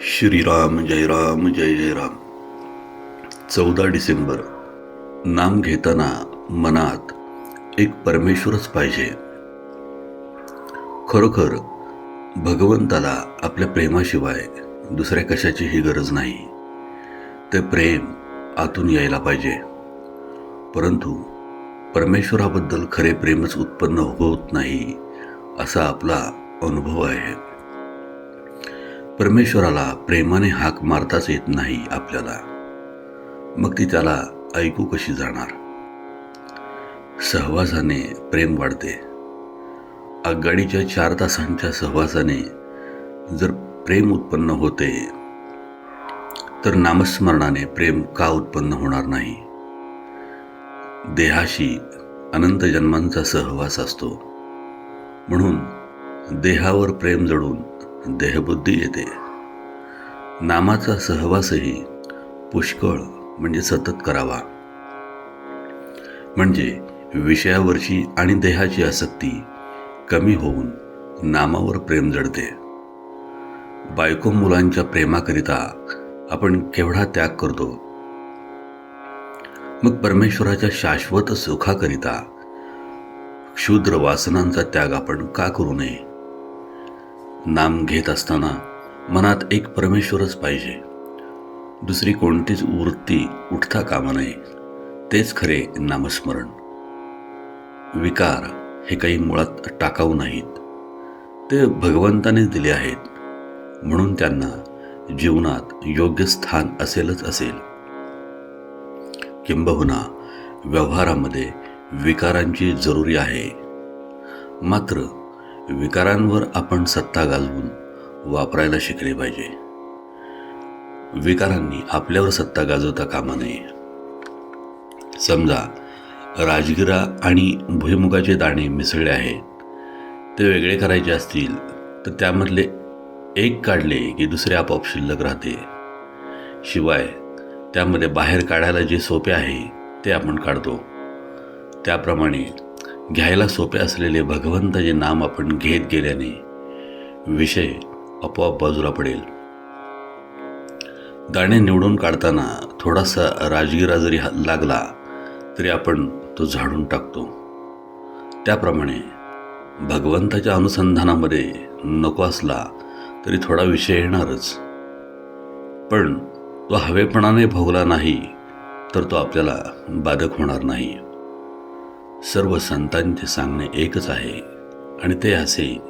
श्रीराम जय राम जय जय राम. चौदा डिसेंबर. नाम घेताना मनात एक परमेश्वरच पाहिजे. खरोखर भगवंताला आपल्या प्रेमाशिवाय दुसऱ्या कशाचीही गरज नाही. ते प्रेम आतून यायला पाहिजे. परंतु परमेश्वराबद्दल खरे प्रेमच उत्पन्न होत नाही असा आपला अनुभव आहे. परमेश्वराला प्रेमाने हाक मारताच येत नाही आपल्याला. मग ती त्याला ऐकू कशी जाणार? सहवासाने प्रेम वाढते. आगगाडीच्या चार तासांच्या सहवासाने जर प्रेम उत्पन्न होते तर नामस्मरणाने प्रेम का उत्पन्न होणार नाही? देहाशी अनंत जन्मांचा सहवास असतो. म्हणून देहावर प्रेम जडून देहबुद्धी येते. नामाचा सहवासही पुष्कळ म्हणजे सतत करावा. म्हणजे विषयावरची आणि देहाची आसक्ती कमी होऊन नामावर प्रेम जडते. बायको मुलांच्या प्रेमाकरिता आपण केवढा त्याग करतो? मग परमेश्वराच्या शाश्वत सुखाकरिता क्षुद्र वासनांचा त्याग आपण का करू नये? नाम घेत असताना मनात एक परमेश्वरच पाहिजे. दुसरी कोणतीच वृत्ती उठता कामा नये. तेच खरे नामस्मरण. विकार हे काही मुळात टाकाऊ नाहीत. ते भगवंताने दिले आहेत. म्हणून त्यांना जीवनात योग्य स्थान असेलच असेल. किंबहुना व्यवहारामध्ये विकारांची जरुरी आहे. मात्र विकारांवर आपण सत्ता घालवून वापरायला शिकले पाहिजे. विकारांनी आपल्यावर सत्ता गाजवता कामा नये. समजा राजगिरा आणि भुईमुगाचे दाणे मिसळले आहेत. ते वेगळे करायचे असतील तर त्यामधले एक काढले की दुसरे आपोआप शिल्लक राहते. शिवाय त्यामध्ये बाहेर काढायला जे सोपे आहे ते आपण काढतो. त्याप्रमाणे घ्यायला सोपे असलेले भगवंताचे नाम आपण घेत गेल्याने विषय आपोआप बाजूला पडेल. दाणे निवडून काढताना थोडासा राजगिरा जरी लागला तरी आपण तो झाडून टाकतो. त्याप्रमाणे भगवंताच्या अनुसंधानामध्ये नको असला तरी थोडा विषय येणारच. पण तो हवेपणाने भोगला नाही तर तो आपल्याला बाधक होणार नाही. सर्व संतांचे सांगणे एकच आहे. आणि ते असे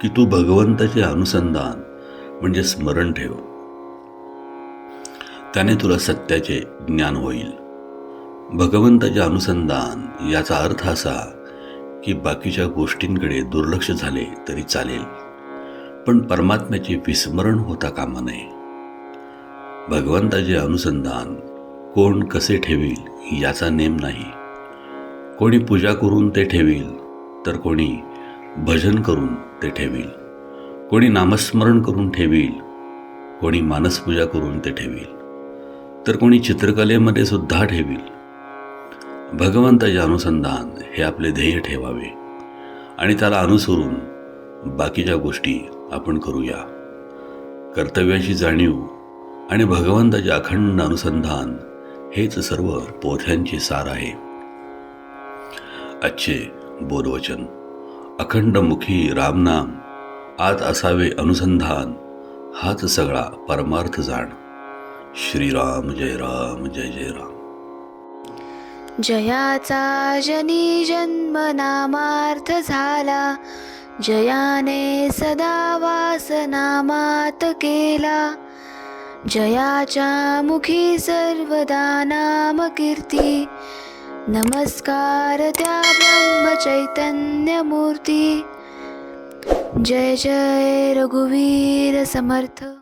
की तू भगवंताचे अनुसंधान म्हणजे स्मरण ठेव. त्याने तुला सत्याचे ज्ञान होईल. भगवंताचे अनुसंधान याचा अर्थ असा की बाकीच्या गोष्टींकडे दुर्लक्ष झाले तरी चालेल. पण परमात्म्याचे विस्मरण होता कामा नये. भगवंताचे अनुसंधान कोण कसे ठेवील याचा नेम नाही. कोणी पूजा करून ते ठेवील तर कोणी भजन करून ते ठेवील. कोणी नामस्मरण करून ठेवील कोणी मानसपूजा करून ते ठेवील. तर कोणी चित्रकलेमध्ये सुद्धा ठेवील. भगवंताचे अनुसंधान हे आपले ध्येय ठेवावे आणि त्याला अनुसरून बाकीच्या गोष्टी आपण करूया. कर्तव्याची जाणीव आणि भगवंताचे अखंड अनुसंधान हेच सर्व पोथ्यांचे सार आहे. आजचे बोधवचन। अखंड मुखी रामनाम आत असावे अनुसंधान हाच सगळा परमार्थ जाण। श्रीराम जय राम जय जय राम। जयाचा जनी जन्म नामार्थ झाला जयाने सदा वास नामात केला। जयाच्या मुखी सर्वदा नाम कीर्ती नमस्कार त्या ब्रह्म चैतन्य मूर्ती जय जय रघुवीर समर्थ.